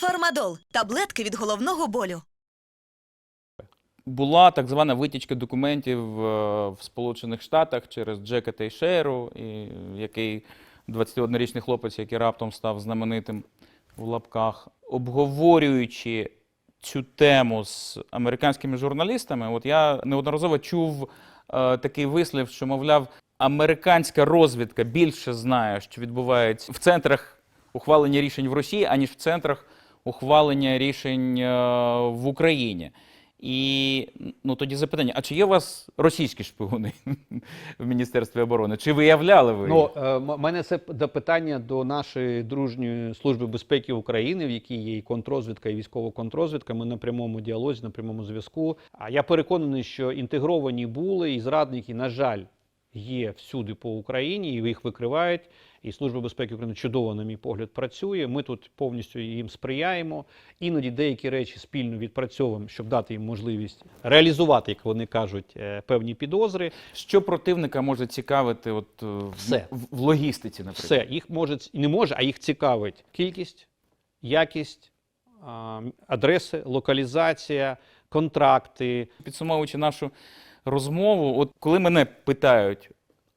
Фармадол таблетки від головного болю. Була так звана витічка документів е, в Сполучених Штатах через Джека Тейшеру, який 21-річний хлопець, який раптом став знаменитим в лапках, обговорюючи цю тему з американськими журналістами, от я неодноразово чув е, такий вислів, що, мовляв, американська розвідка більше знає, що відбувається в центрах ухвалення рішень в Росії, аніж в центрах ухвалення рішень е, в Україні. І ну тоді запитання: а чи є у вас російські шпигуни в Міністерстві оборони? Чи виявляли ви? Ну, е, мене це до питання до нашої дружньої служби безпеки України, в якій є і контрозвідка, і військова контрозвідка. Ми на прямому діалозі, на прямому зв'язку. А я переконаний, що інтегровані були і зрадники, на жаль, є всюди по Україні, і їх викривають. І Служба безпеки України чудово, на мій погляд, працює. Ми тут повністю їм сприяємо. Іноді деякі речі спільно відпрацьовуємо, щоб дати їм можливість реалізувати, як вони кажуть, е, певні підозри. Що противника може цікавити от, е, Все. в, в логістиці, наприклад? Все, їх може не може, а їх цікавить кількість, якість, адреси, локалізація, контракти. Підсумовуючи нашу розмову, от коли мене питають,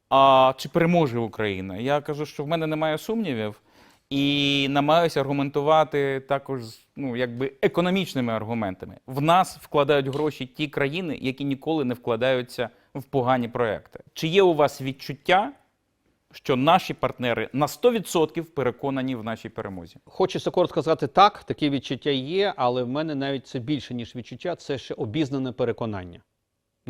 а чи переможе Україна, я кажу, що в мене немає сумнівів, і намагаюся аргументувати також ну, якби економічними аргументами. В нас вкладають гроші ті країни, які ніколи не вкладаються в погані проекти. Чи є у вас відчуття, що наші партнери на 100% переконані в нашій перемозі? Хочеться коротко сказати так, такі відчуття є, але в мене навіть це більше, ніж відчуття, це ще обізнане переконання.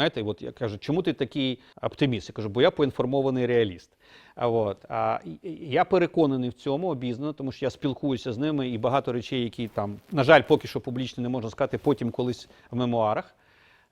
Знаєте, от я кажу, чому ти такий оптиміст? Я кажу, бо я поінформований реаліст. А от а я переконаний в цьому обізнано, тому що я спілкуюся з ними і багато речей, які там, на жаль, поки що публічно не можна сказати, потім колись в мемуарах.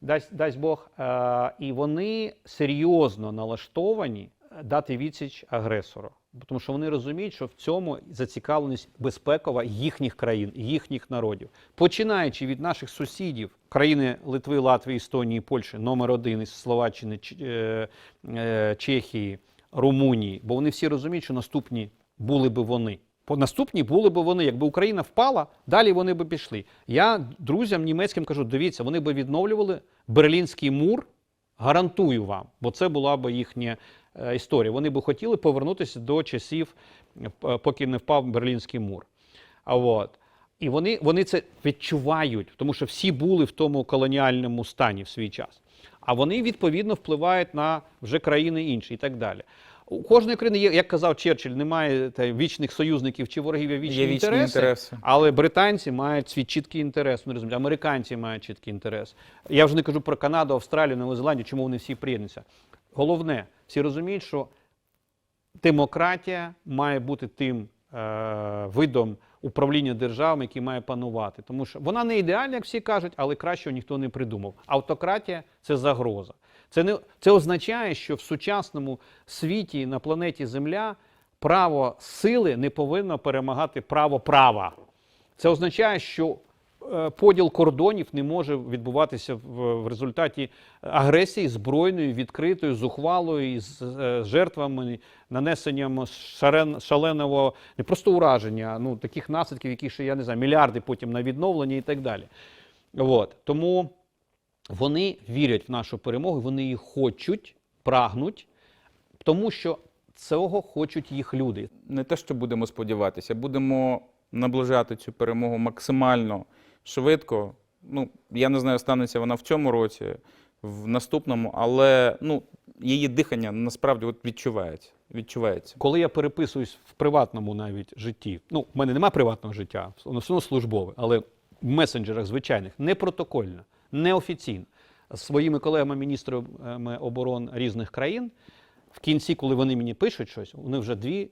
Дасть, дасть Бог. А, і вони серйозно налаштовані дати відсіч агресору. Тому що вони розуміють, що в цьому зацікавленість безпекова їхніх країн, їхніх народів, починаючи від наших сусідів, країни Литви, Латвії, Естонії, Польщі, номер один із Словаччини, е, е, Чехії, Румунії, бо вони всі розуміють, що наступні були би вони. Наступні були б вони, якби Україна впала, далі вони би пішли. Я друзям німецьким кажу: дивіться, вони би відновлювали Берлінський мур, гарантую вам, бо це була б їхня е, історія. Вони би хотіли повернутися до часів, е, поки не впав Берлінський мур. А от. І вони, вони це відчувають, тому що всі були в тому колоніальному стані в свій час. А вони відповідно впливають на вже країни інші і так далі. У кожної країни є, як казав Черчилль, немає та, вічних союзників чи ворогів, є вічні, Є вічні інтереси, інтереси. Але британці мають свій чіткий інтерес. Вони розуміють, американці мають чіткий інтерес. Я вже не кажу про Канаду, Австралію, Нову Зеландію, чому вони всі приєднуються. Головне, всі розуміють, що демократія має бути тим е, видом управління державами, який має панувати. Тому що вона не ідеальна, як всі кажуть, але кращого ніхто не придумав. Автократія це загроза. Це, не, це означає, що в сучасному світі на планеті Земля право сили не повинно перемагати право права. Це означає, що поділ кордонів не може відбуватися в, результаті агресії збройної, відкритої, зухвалої, з е, жертвами, нанесенням шаленого не просто ураження, а ну таких наслідків, які ще я не знаю, мільярди потім на відновлення і так далі. От. Тому вони вірять в нашу перемогу, вони її хочуть, прагнуть, тому що цього хочуть їх люди. не те, що будемо сподіватися, будемо наближати цю перемогу максимально швидко. Ну, я не знаю, станеться вона в цьому році, в наступному, але ну, її дихання насправді от відчувається. відчувається. Коли я переписуюсь в приватному навіть житті, ну, в мене немає приватного життя, воно все одно службове, але в месенджерах звичайних, не протокольно, неофіційно, з своїми колегами-міністрами оборон різних країн, в кінці, коли вони мені пишуть щось, вони вже дві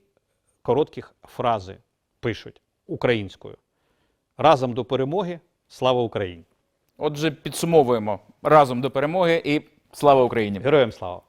коротких фрази пишуть українською. Разом до перемоги, слава Україні! Отже, підсумовуємо разом до перемоги і слава Україні! Героям слава!